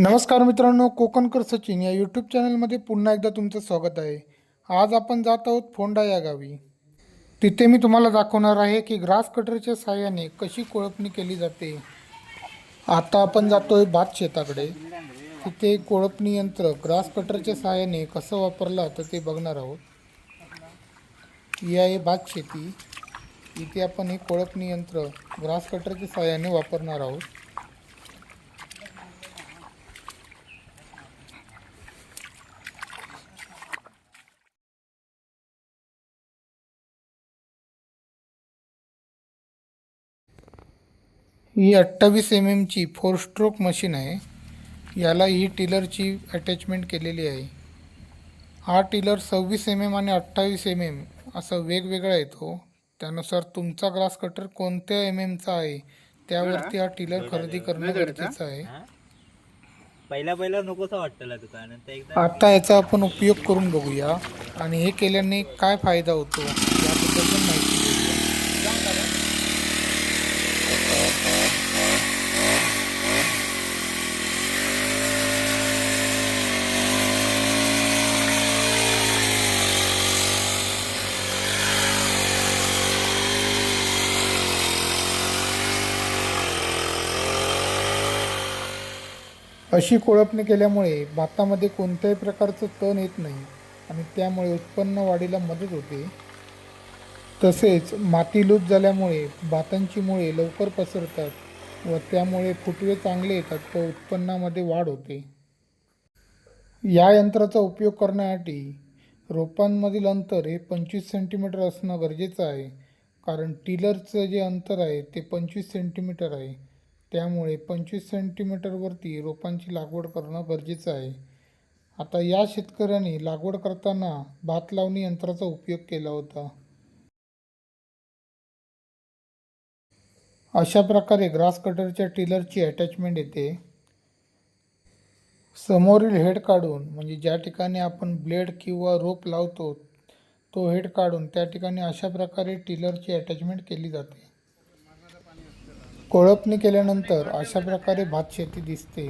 नमस्कार मित्रांनो कोकणकर सचिन या यूट्यूब चॅनलमध्ये पुन्हा एकदा तुमचं स्वागत आहे. आज आपण जात आहोत फोंडा या गावी. तिथे मी तुम्हाला दाखवणार आहे की ग्रास कटरच्या साहाय्याने कशी कोळपणी केली जाते. आता आपण जातोय भात शेताकडे. तिथे कोळपणी यंत्र ग्रास कटरच्या साहाय्याने कसं वापरलं तर ते बघणार आहोत. ही आहे भात शेती. इथे आपण हे कोळपणी यंत्र ग्रास कटरच्या साहाय्याने वापरणार आहोत. ही अठ्ठावीस एम एमची फोर स्ट्रोक मशीन आहे. याला ही टिलरची अटॅचमेंट केलेली आहे. हा टिलर सव्वीस एम एम आणि अठ्ठावीस एम एम असं वेगवेगळा येतो त्यानुसार तुमचा ग्रास कटर कोणत्या एम एमचा आहे त्यावरती हा टिलर खरेदी करणं गरजेचं आहे. पहिला पहिला नकोसा वाटतला तुका नंतर एकदा आता याचा आपण उपयोग करून बघूया. आणि हे केल्याने काय फायदा होतो? अशी कोळपणी केल्यामुळे भातामध्ये कोणत्याही प्रकारचं तण येत नाही आणि त्यामुळे उत्पन्न वाढीला मदत होते. तसेच माती लूप झाल्यामुळे भातांची मुळे लवकर पसरतात व त्यामुळे फुटवे चांगले येतात व उत्पन्नामध्ये वाढ होते. या यंत्राचा उपयोग करण्यासाठी रोपांमधील अंतर हे पंचवीस सेंटीमीटर असणं गरजेचं आहे. कारण टिलरचं जे अंतर आहे ते पंचवीस सेंटीमीटर आहे. त्यामुळे पंचवीस सेंटीमीटरवरती रोपांची लागवड करणं गरजेचं आहे. आता या शेतकऱ्यांनी लागवड करताना भात लावणी यंत्राचा उपयोग केला होता. अशा प्रकारे ग्रास कटरच्या टिलरची अटॅचमेंट येते. समोरील हेड काढून म्हणजे ज्या ठिकाणी आपण ब्लेड किंवा रोप लावतो तो हेड काढून त्या ठिकाणी अशा प्रकारे टिलरची अटॅचमेंट केली जाते. कोळपणी केल्यानंतर अशा प्रकारे भात शेती दिसते.